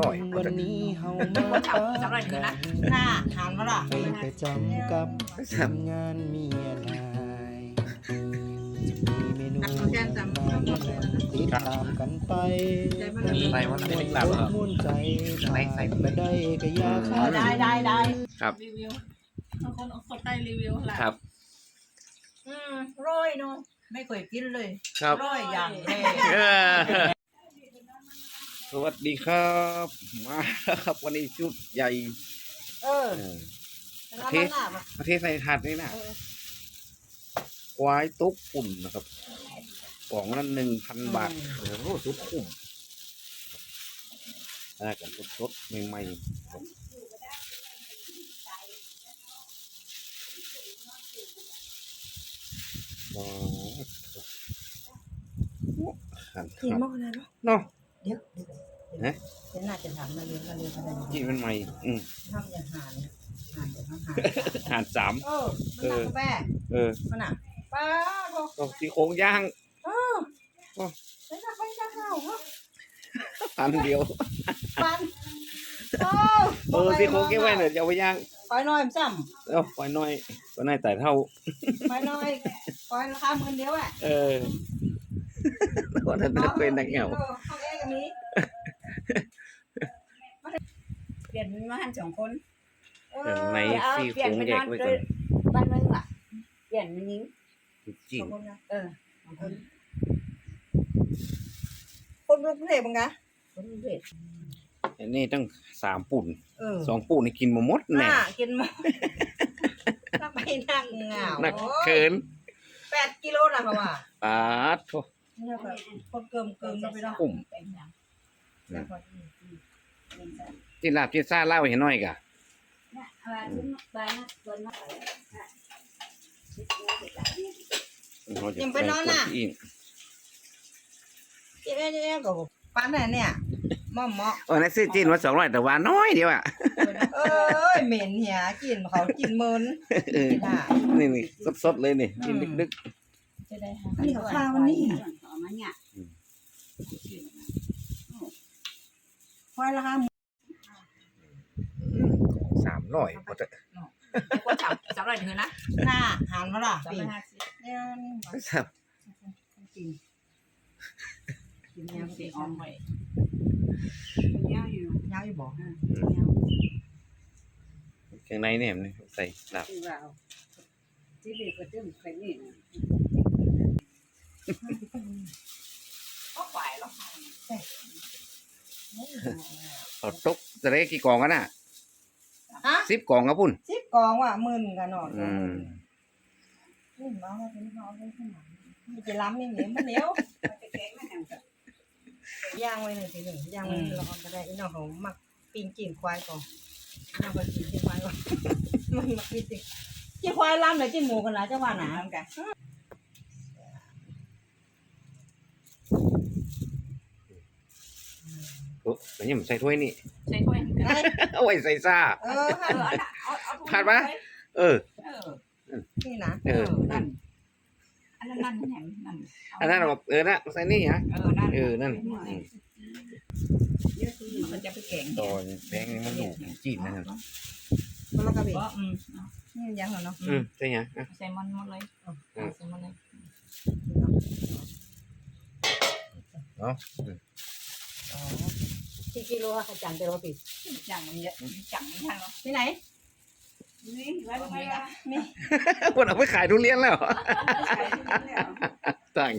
ร้อยวันนี้เฮามาจำจำได้ถึงนะหน้าหันมาล่ะไปประจำกับทีมงานเมียนายมีเมนูอะไรติดตามกันไปมีอะไรวะไม่ได้กลับเหรอมุ่นใจไหนใส่ไปได้ก็อยาข้าได้ได้ได้ครับรีวิวบางคนเอาคนใต้รีวิวแหละครับอืมร้อยเนาะไม่เคยกินเลยครับร้อยอย่างแรกเออ สวัสดีครับ มาแล้วครับวันนี้ชุดใหญ่เออเออแล้วมันหน้ามาประเทศไทยถาดนี่นะควายตุ๊กปุ่นนะครับกล่องละหนึ่งพันบาทโอ้โหสุดคุ้มได้กันสดๆใหม่ๆครับอ๋อหันกินครับมากเลยเนาะเนาะเดี๋ยวฮะเดี๋ยวน่าจะถามมาเรียนมาเรียนอะไรจีมันใหม่อืมทำอย่างหานหานเดี๋ยวทำหานหารสามเออมันหนักกาแฟเออมันหนักป้าบอกก็ที่โค้งย่างเออไม่น่าไปจะเข้าเหรอพันเดียวปันโอ้เออที่โค้งเก็บไว้เนี่ยจะเอาไปย่างปล่อยน้อยมันซ้เอ้าปล่อยน้อยปล่อยน้อยแต่เท่าำปล่อยน้อยปล่อยราคาหมื่นเดียวอะเออวันนั้นเป็นนักเหงา ออห้องแอร์ก็มีเปลี่ยนมาหันสองคนเอเอออในซี่โค้งแยกไว้ก่อน บ้านนึงอะเปลี่ยนมันยิงจริง สองคนนะเออสองคนคนกรุงเทพมั้งคะคนเด็ดอันนี้ตั้งสามปุ่นเออสองปุ่นนี่กินมาหมดแน่น่ากินหมดถ้าไปนั่งเหงานักเขิน แปดกิโลนะเขาว่า ปาดโถเนี่ยแบบคนเกิมเกิมเราไปเนาะปุ่มเป็นอย่างจินลาบจินซ่าเล่าให้หน่อยกะน่ะอะไรขึ้นไปนะตัวนั้นเราจะยังไปนอนน่ะอีกเจ๊เจ๊ก็ปั้นน่ะเนี่ยหม่อมเหมาะโอ้นั่นซื้อจีนมาสองร้อยแต่ว่าน้อยเดียวอะเอ้ยเหม็นเหียกินเขากินเมินเออไม่ได้นี่นี่สดๆเลยนี่กินดึกจะได้อันนี้กับข้าวมันนี่ เอามาเนี่ย ควายราคาๆสามร้อยพอจะคนจับจับอะไรถึงนะหน้าหันมาล่ะจับปีไปห้าสิบเนี่ยนี่หวานครับกินกินยัยางเสีสียอ่อออนมไว้ยาวอยู่ยาวอยู่บอกข้างในเนี่ยมันใส่ลาบที่เหลือก็จะเคยนี่นะก็ไหวแล้ว เอาตกจะได้กี่กล่องกันน่ะฮะสิบกล่องครับพุ่น สิบกองว่ะหมื่นกันหน่อยอืม นี่มาว่าเป็นเขาเลยขนาดนี้จะล้ำนี่เหนียวมันเหนียวย่างไว้หนึ่งทีหนึ่งย่างไว้รอก็ได้อีน้องเขามักปีนกินควายก่อนน้องก็กินกินควายก่อนมันมักกินจริงกินควายล้ำเลยกินหมูกันละเจ้าว่าหนาเหมือนกัน อ้แล้วยังใส่ถ้วยนี่ ใส่ถ้วยไอ้เอาไว้ใส่ซ่า เออเออเอาเอาผ่านปะเออ เออนี่นะเออนั่นอันนั้นนั่นแห่งนั่นอันนั้นเอาเออนะใส่นี่ฮะ เออนั่นเออนั่นอืมมันจะไปแกงตอนแบงค์นี่มันหนูจีนนะครับมันละกระบี่ก็อืมนี่ยังเหรอเนาะอืมใช่ยังอะใส่มันหมดเลยใส่มันเลยเนาะ กี่กิโลค่ะขจันเตโรปิดจังมันเยอะจังมันทางเนาะที่ไหนนี่ไว้ตรงนี้นะคนเอาไปขายทุเรียนแล้วต่าง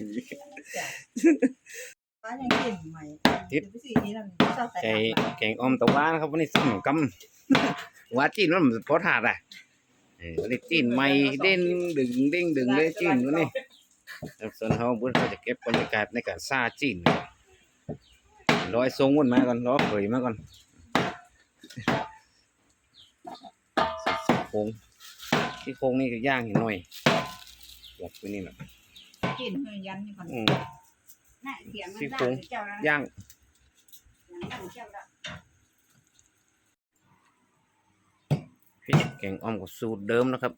ป้ายังกินใหม่ไปสี่นี้แล้วชอบแต่แกงแกงออมตะวันครับวันนี้สั่งกำว่าจีนมันพอถาดอะเออวันนี้จีนใหม่เด่นดึงเด้งดึงเลยจีนวันนี้ครับส่วนเขาบุญเขาจะเก็บบรรยากาศในการซาจีน ร้อยทรงวนมาก่อนร้อยเผยมาก่อนซี่โครงที่โครงนี่ก็ย่างให้หน่อยหลับไปนี่แหละกินเฮืยันนี่ก่อนอืมน่ะเสียงมันซี่ได้โครงเจ้าแล้วย่างเจ้าแล้วพริกแกงอ่อมกับสูตรเดิมนะครับ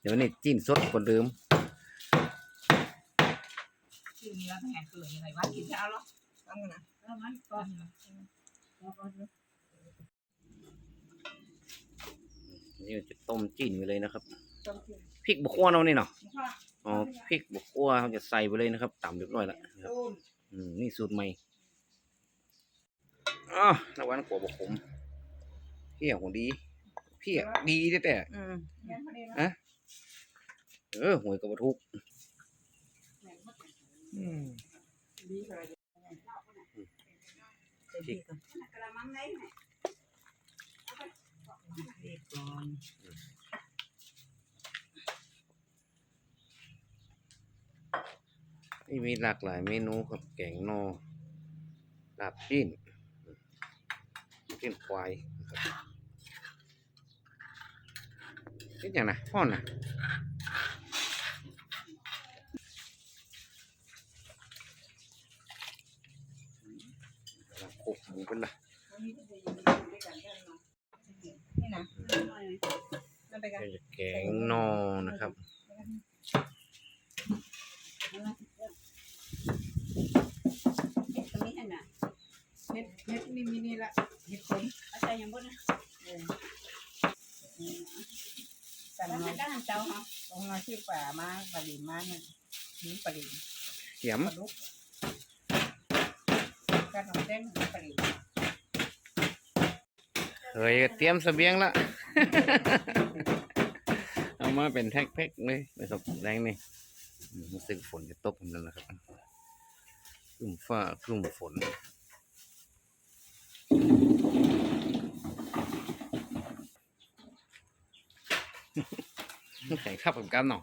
เดี๋ยวนี้จีนสดกว่าเดิมชื่อนี้แล้วแห่งคือยังไงวะกินแล้วหรอ ตั้งกันนะนี่จะต้มจีนไปเลยนะครับพริกบุกขัวเรานี่เนาะอ๋อพริกบุกขัวเขาจะใส่ไปเลยนะครับตำเรียบร้อยแล้วนะครับอืมนี่สูตรใหม่อ๋อน้ำวันกัวบกขมเพี้ยหัวดีเพี้ยดีแต่แต่อืมยันพอดีอะเออหวยกับบทุกอืม ส่พริกก่อนกระมังไหนพริกก่อนนี่มีหลากหลายเมนูครับแกงนอลาบจิ้นจิ้นควายนี่อย่างนะพ่อนะกำลังโขก หมูเป็นละนี่นะนั่นไปกันเดี๋ยวจะแกงนอนะครับตรงนี้เห็นน่ะเฮ็ดเฮ็ดนี่มีนี่ละเฮ็ดคนเอาใส่ยังบ่นะสั่นแล้วมามันได้หันเจ้าเหรอลงมาที่ป่ามาปริมาเนี่ยนี่ปริเขียมปลาดุก กันน้ำแดงปริเคยเตรียมเสบียงละ เอามาเป็นแท็กๆเลยนะครับแรงนี่รู้สึกฝนจะตกนั่นแหละครับคลุ่มฟ้าคลุ่มฝนแข่งขับกับกันเนาะ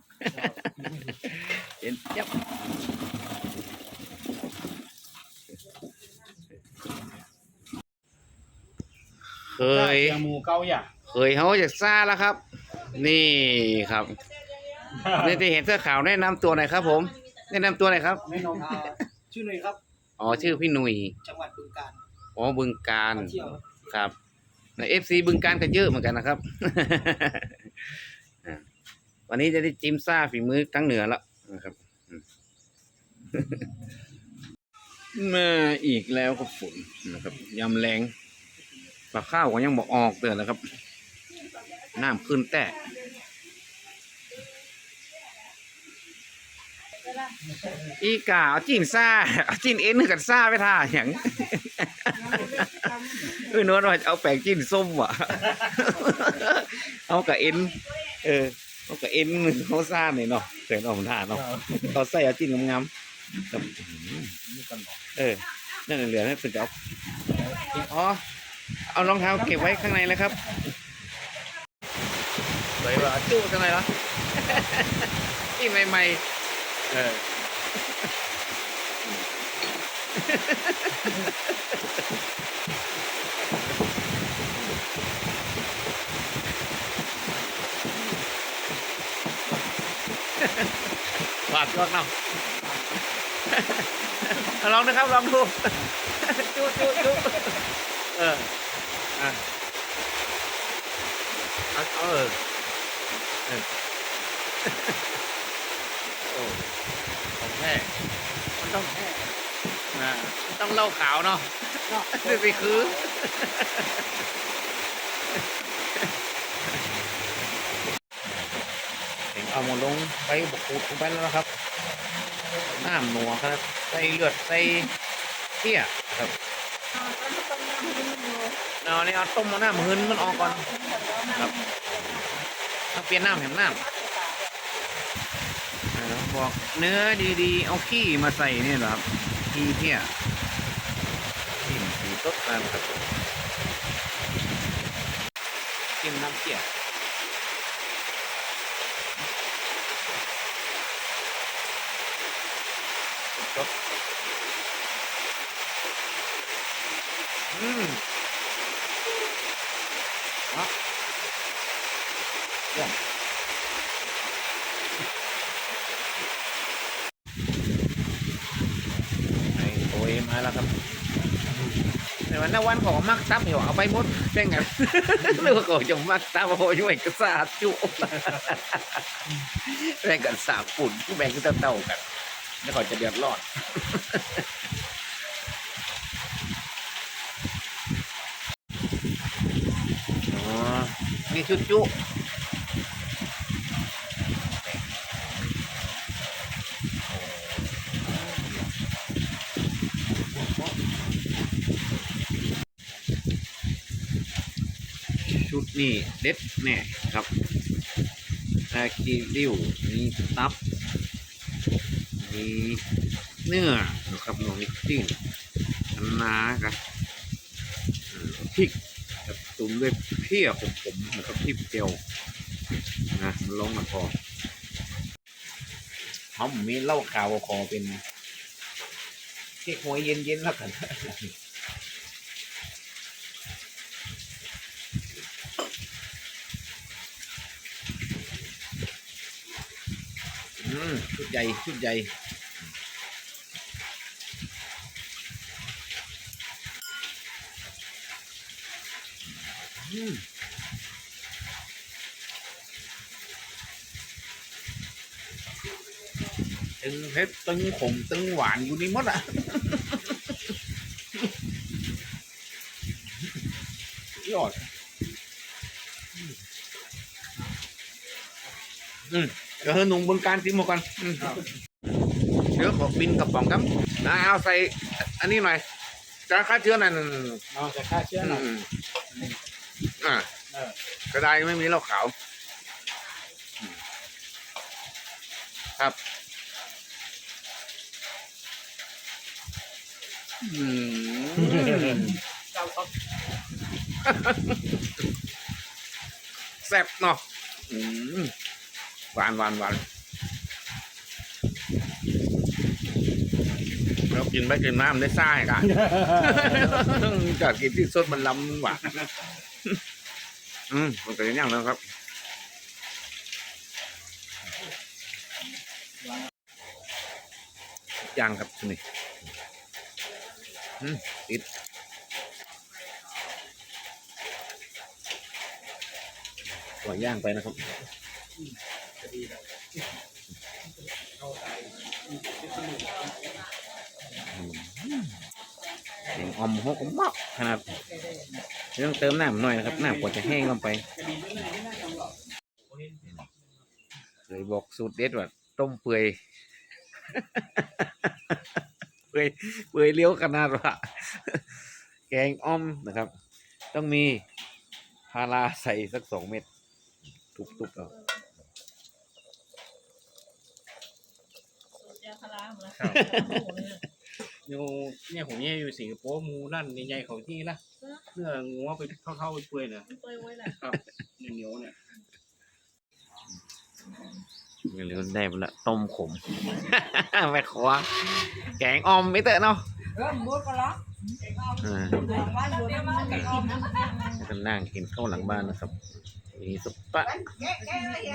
เห็นยับ เคยยาหมูเกาอย่าเคยเขาจะซ่าแล้วครับ นี่ครับนี่ที่เห็นเสื้อขาวแนะนำตัวหน่อยครับ ผม แนะนำตัวหน่อยครับแน่นอนชื่อหนุ่ยครับ อ๋อชื่อพี่หนุ่ยจังหวัดบึงกาฬอ๋อบึงการมาเที่ยวครับครับในเอฟซีบึงการก็เยอะเหมือนกันนะครับ อะวันนี้จะได้จิ้มซ่าฝีมือทั้งเหนือแล้วนะครับอืม มาอีกแล้วครับฝนนะครับยำแรง ปลาข้าวก็ยังบอกออกเตือนแล้วครับ น้ำขึ้นแต่อีกาเอาจีนซ่าเอาจีนเอ็นกับซ่าไปท่าอย่างเออนวลว่าเอาแป้งจีนส้มว่ะ เอากับเอ็นเออเอากับเอ็นเขาซ่าหน่อยเนาะเกิดออกมาท่าเนาะเขาใส่เอาจีนงามๆเออนั่นเหลือนั่นเป็นจะเอาอ๋อ เอารองเท้าเก็บไว้ข้างในแล้วครับสวยว่ะจู้ข้างในเหรอจีนใหม่ๆเออฝากลองเนาะลองนะครับ ลองดูจุ๊จุ๊จุ๊เออ อะเอาเอออเออโอ้ของแท้มันต้องแท้นะต้องเล่าขาวเนาะนี่สิคือเอาหมดลงไปบกคูดลงไปแล้วนะครับน้ำหนัวครับ ใส่เลือดใส่เที่ยครับ เอาเนี่ยเอาต้มเอาน้ามืนมันออกก่อนครับเอาเปลี่ยนน้ำแหมน้ำอ่าบอกเนื้อดีๆ เอาขี้มาใส่เนี่ยเหรอครับขี้เที่ยขี้สีสดนะครับกินน้ำเที่ย แล้วครับแต่วันนั้นวันของมักซับเหี่ยวเอาไปหมดได้ไงเรื่องของจงมักซับโอ้ยแบ่งกระสาจุแบ่งกันสาปุ่นแบ่งต่าเต่ากันแล้วเขาจะเดือดร้อนนี่ชุดจุ นี้เด็ดแน่ครับอคีริ้วมีตับมีเนื้อนะครับน้องนิกติ้งอันนาครับพริกกับตุ่มด้วยเพี้ยผมผมๆนะครับพริกเจียวนะมันลงมาพอเขามีเล้าขาวคอเป็นเค้กหวยเย็นๆแล้วกัน ชุดใหญ่ ชุดใหญ่อืมตึงเผ็ดตึงขมตึงหวานอยู่นี่มดอะยอดอืม ดี๋ยวให้หนุ่มบนการทิมมาก่อนอืมเดี๋ยวขอบินกระป๋องครับนะเอาใส่อันนี้หน่อยการฆ่าเชื้อหน่อยเอาจะฆ่าเชื้อหน่อยอืมอ่าเออกระไดไม่มีเหล้าขาวอืมครับ อืม เจ้าครับแซ่บเนาะอืม หวานหวานหวานเรากินไปกินน้ำได้ซ่ากันจากกินที่สดมันล้ำหวานอืมมันเป็นอย่างนั้นครับย่างครับชนี่อืมติดปล่อยย่างไปนะครับ แห่งออมหกมากขนาดเรื่องเติมน้ำหน่อยนะครับน้ำกว่าจะแห้งลงไปเลยบอกสูตรเด็ดว่าต้มเปื่อยเปื่อยเปื่อยเลี้ยวขนาดว่าแกงอ้อมนะครับ ต้องมีพาราใส่สักสองเม็ดทุบๆเอา อยู่เนี่ยผมเนี่ยอยู่สิงคโปร์หมูนั่นใหญ่ๆของที่ละเนื้องัวไปเท่าๆเปื่อยๆเนี่ยเปื่อยไว้แหละครับเหนียวๆเนี่ยอย่าลืมได้ไปละต้มขม แม่ครัวแกงอ้อมไม่เตอะเนาะเออหมดก็แล้วอ่าบ้านอยู่มันก็กินนะก็นั่งกินข้าวหลังบ้านนะครับ มีสุปปะ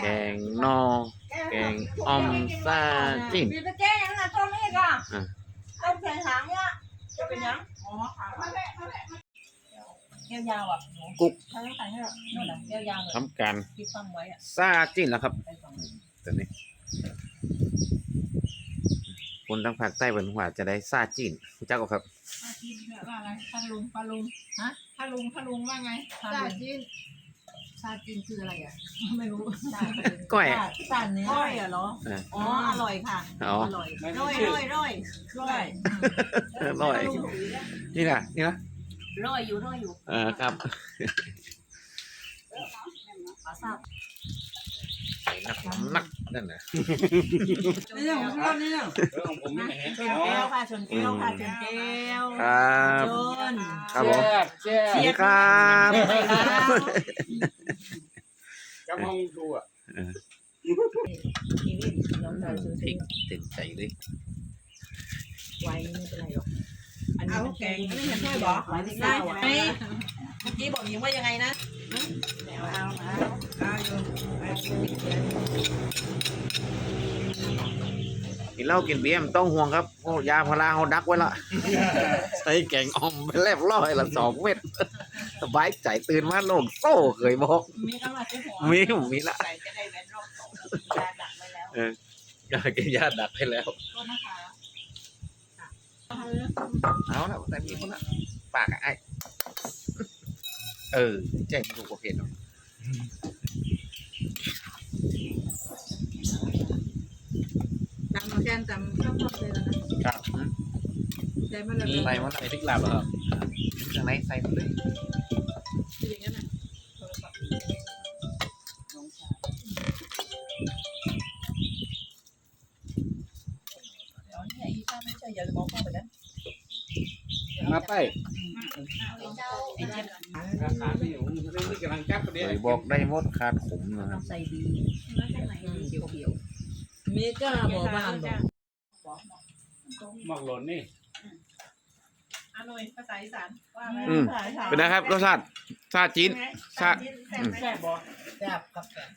แกงนอ แกงอ้อมซาจิ้นมีตะแกรงยังน่ะต้มนี่ ก็อะต้มแข็งหางเนี่ยจะเป็นยังอ๋อหางแก้วยาวอะหนูกุ๊กถ้าต้องใส่ให้เราโน่นน่ะแก้วยาวเลยทำการที่ตั้งไว้อะซาจิ้นแล้วครับไปสองตอนนี้คนทางภาคใต้เป็นว่าจะได้ซาจิ้นรู้จักก็ครับป้าจีนแบบว่าอะไรป้าลุงป้าลุงฮะป้าลุงป้าลุงว่าไงซาซาจีน ซาจีนคืออะไรอะ ไม่รู้ซาก้อยซาเนื้อก้อยอะเหรอ อ่าอ๋อ อร่อยค่ะ อ๋ออ ร่อยไม่ร่อยชื่อร่อยร่อยร่อยอร่อย นี่นะนี่นะร่อยอยู่ร่อยอยู่อ่าครับปลาซาบใส่ นักนักนั่นนะนี่เรื่องของเรานี่เรื่องเรื่องของผมนี่แหละชนแก้วค่ะชนแก้วค่ะชนแก้วครับชนครับผมแซ่บสวัสดีครับกำลังดูอะชีวิตน้องชายซื้อพริกเต็มใจเลยไว้ไม่เป็นไรหรอก อันนี้เอามันแกแกงงไม่ไม่ได้ได้เห็เห็นนด้ด้ววยยบบออกกได้ได้ไหไหมมเมื่อกี้บอกยิงว่ายังไงนะเอาเอาเอาอยู่กินเหล้ากินเบียร์ไม่ต้องห่วงครับโอ้ยาพาราเขาดักไว้ละใส่แกงอ่อมไปเรียบร้อยละสองเม็ดสบายใจตื่นมาโล่งโซ่เคยบอก มีกำลังจะหัวมีมีละใส่จะได้แว้นรอบสองยาดักไว้แล้วยากินยาดักให้แล้วก็นะคะ เอาละแต่มีคนละปากอะไอ้เออแจ้งถูกประเภทเนาะจำมาแกนจำชอบชอบเลยแล้วนะครับใจมันเลยใส่มันใส่พริกลาบเหรอครับทางไหนใส่หมดเลยอย่างนั้นนะ ไปเลยบอกได้หมดขาดขมนะครับใส่ดีเขียวเขียวเมก้าบอกบ้านบอกหมอกหล่นนี่อร่อยภาษาอีสานว่าไหมอืมเป็นไงครับรสชาติชาติจีนชาแซ่บบอก แซ่บกับแซ่บ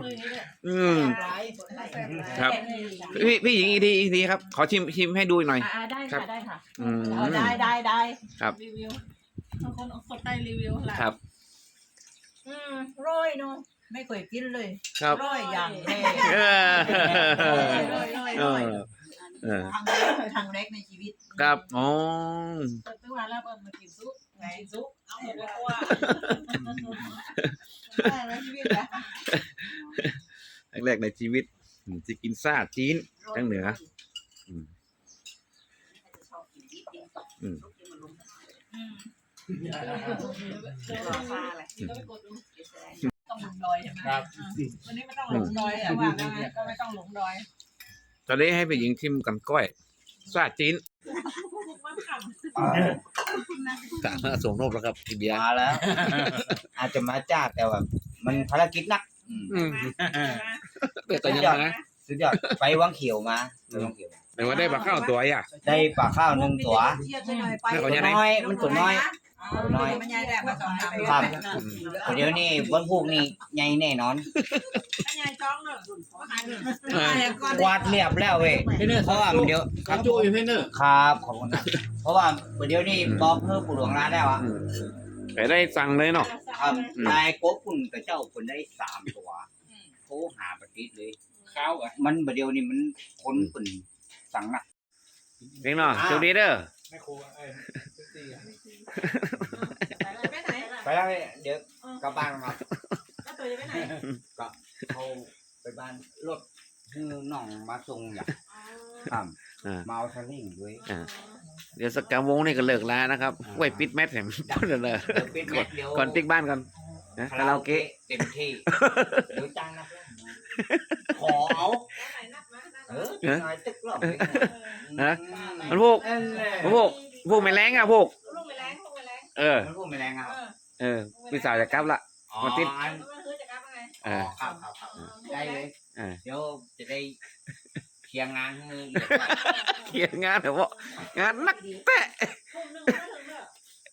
มือนี้เนี่ยอืมร้ายครับ พี่พี่หญิงอีกทีอีกทีครับ ขอชิมชิมให้ดูหน่อย อ่าได้ครัค่ะบ ได้ค่ะอืม เอาได้ได้ได้รีวิวบางคนคนใต้รีวิวหละครับอืมร้อยเนาะไม่เคยกินเลยครับร้อยอย่างแรกเออร้อยร้อยเอร้อยเออทางแรกทางแรกในชีวิตครับอ๋อ ตัวแล้วเปิดมากินซุปไงซุป เอาหมดเลยว่าได้ไหมชีวิตนะแรกๆในชีวิตอืมจะกินซ่าจีนทางเหนืออืมอืมต้องหลงดอยใช่ไหมครับวันนี้ไม่ต้องหลงดอยอะว่าไงก็ไม่ต้องหลงดอยตอนนี้ให้ไปหญิงชิมกันก้อยซ่าจีน มันขกะมาส่งโนบแล้วครับพี่เบียร์มาแล้ว อาจจะมาจ้าแต่ว่า มันภารกิจหนักอืมอืมำแต่ก็ยังนะสุดยอดไปวังเขียวมาไปวังเขียวแต่ว่าได้ปลาข้าวตัวอะ ได้ปลาข้าวหนึ่งตัวเทียบจะหน่อยไปไม่ขอตัวยังไงน้อยมันตัวน้อยน้อยมันใหญ่แดดมาสองสามครับเดี๋ยวนี้บนพูกนี่ใหญ่แน่นอน วาดเรียบแล้วเว้ยเพราะว่ามันเดี๋ยวครับจูอยู่ให้เนอร์ครับขอบคุณนะเพราะว่าเดี๋ยวนี้บอกเพิ่มผู้หลวงร้านแล้วอะอืมไปได้สั่งเลยเนาะครับนายโก๊กคุณกับเจ้าคุณได้สามตัวโทรหาปฏิทินเลยข้าวอะมันเดี๋ยวนี้มันคนปุ่นสั่งหนักเพียงเนาะเจ้าดีเด้อแม่ครัวเอ้ยทุกทีอะไปไหนไปแล้วเว้ยเดี๋ยวกลับบ้านครับก็ตัวจะไปไหน เขาไปบ้านรถคือน้องมาส่งอย่างครับอ่า มาเอาสลิงด้วยเดี๋ยวสักกาวงนี่ก็เลิกแล้วนะครับไว้ปิดแมทแถมพูดเลยเดี๋ยวปิดเม็ดเดี๋ยวก่อนปิกบ้านก่อนนะคาราโอเกะเต็มที่เดี๋ยวจ้างนักเล่นขอเอาไหนนับนะนับเออหน่อยตึกรอบเลยฮะอืมันพวก เออมันพวกพวกไม่แรงอะพวก ลูกไปแรงลูกไปแรงเออ มันพูดไม่แรงครับเออเออพี่สาวจะกลับละ อ๋อมันติด อัน เออ๋ออ ครับครับครับได้เลย เออ เดี๋ยวจะได้เคลียร์งานให้เรียบร้อยเคลียร์งานเถอะว่างานนักแตะทุ่มหนึ่งก็ถึงเนอะ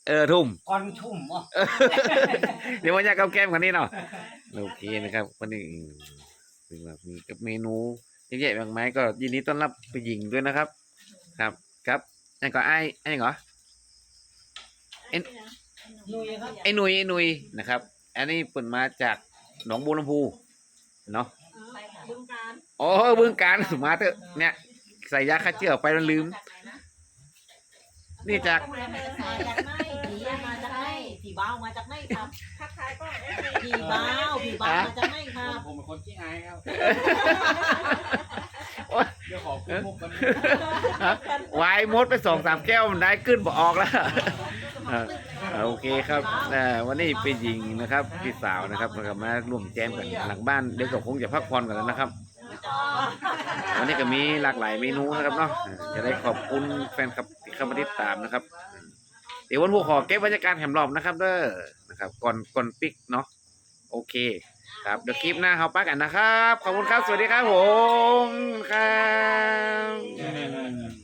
เออทุ่ม ก่อนทุ่มอะเดี๋ยววันนี้เอาแก้มคนนี้เนาะโอเคนะครับวันนี้เป็นแบบนี้กับเมนูเยอะแยะมากมายก็ยินดีต้อนรับไปหญิงด้วยนะครับ ครับครับนั่นก็ไอ้ไอ้เหรอลุยครับ ไอ้หนุยไอ้หนุยนะครับ อันนี้เปิดมาจาก หนองบัวลำพูเนาะบึงการโอ้บึงการมาเถอะเนี่ย ใส่ยาฆ่าเชื้อไปแล้วลืม นี่จากมาจากไหนผีมาจากไหนผีบ้าวมาจากไหนครับทักทายก็เอฟซีผีบ้าวผีบ้าวมาจากไหนครับผมเป็นคนขี้อายครับโอ๊ยเดี๋ยวขอพูดมุกกันวายมดไปสองสามแก้วมันได้ขึ้นบ่ออกแล้วเออ โอเคครับวันนี้เป็นหญิงนะครับพี่สาวนะครับแล้วก็มาร่วมแจมกันหลังบ้านเดี๋ยวก็คงจะพักผ่อนกันแล้วนะครับ วันนี้ก็มีหลากหลายเมนูนะครับเนาะจะได้ขอบคุณแฟนคลับที่เข้ามาติดตามนะครับ เดี๋ยววันพวกขอเก็บบรรยากาศแหมรอบนะครับเด้อนะครับ ก่อนก่อนปิกเนาะโอเค ครับเดี๋ยวคลิปหน้าเขาปักกันนะครับ ขอบคุณครับ สวัสดีครับผมครับ